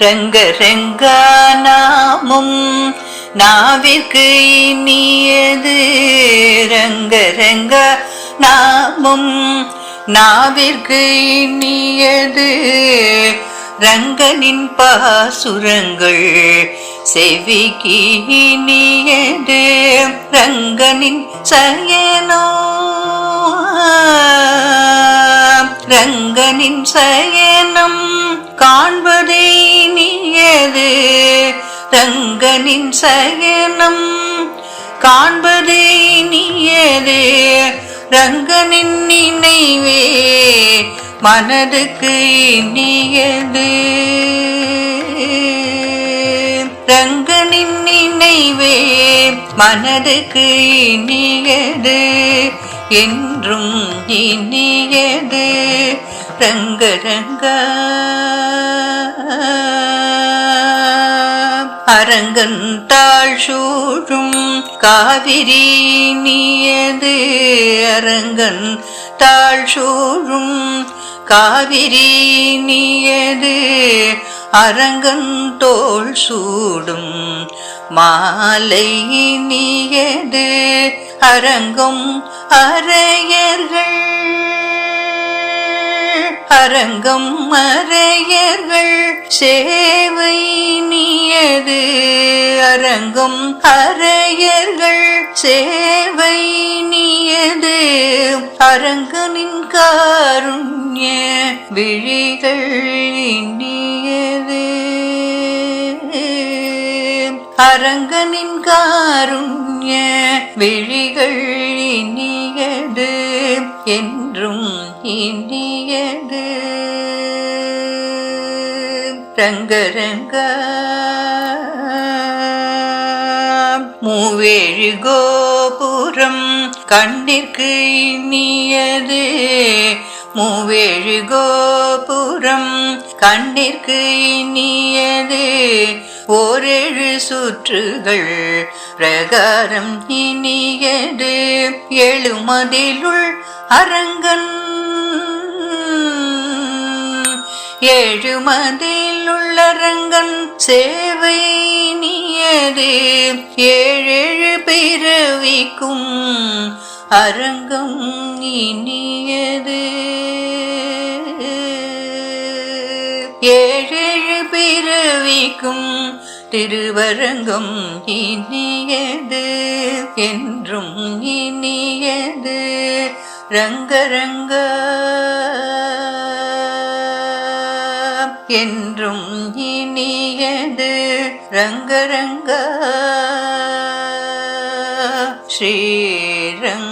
ரங்க ரங்கா நாமும் நாவிற்கு இனியது. ரங்க ரங்கா நாமும் நாவிற்கு இனியது. ரங்கனின் பாசுரங்கள் செவிக்கு இனியது. ரங்கனின் சயனோ ரங்கனின் சயனம் காண்பது இனியது ரங்கனின் சயனம் காண்பதே இனியது ரங்கனின் நினைவே மனதுக்கு இனியது. ரங்கனின் நினைவே மனதுக்கு இனியது. என்றும் இனியது. ரங்க ரங்க அரங்கன் தாழ் சூழும் காவிரி நீயது அரங்கன் தாழ் சூழும் காவிரி நீயது அரங்கன் தோள் சூடும் மாலை நீயது அரங்கும் அரையர்கள் அரங்கம் அரையர்கள் சேவை நீயது அரங்கம் அரையர்கள் சேவை நீயது. அரங்கனின் காருண்ய விழிகள் இனியது அரங்கனின் காருண்ய விழிகள் இனியது என்றும் இனியது ரங்கரங்க மூவேழு கோபுரம் கண்ணிற்கு இனியது. மூவேழு கோபுரம் கண்ணிற்கு இனியது. ஓரேழு சுற்றுகள் பிரகாரம் இனியது. எழுமதிலுள் அரங்கன் ஏழுமதில் உள்ள ரங்கன் சேவை நீயது. ஏழேழு பிறவிக்கும் அரங்கம் இனியது. ஏழேழு பிறவிக்கும் திருவரங்கம் இனியது. என்றும் இனியது. ரங்கரங்க என்றும் இனியது. ரங்கரங்க ஸ்ரீரங்கரங்க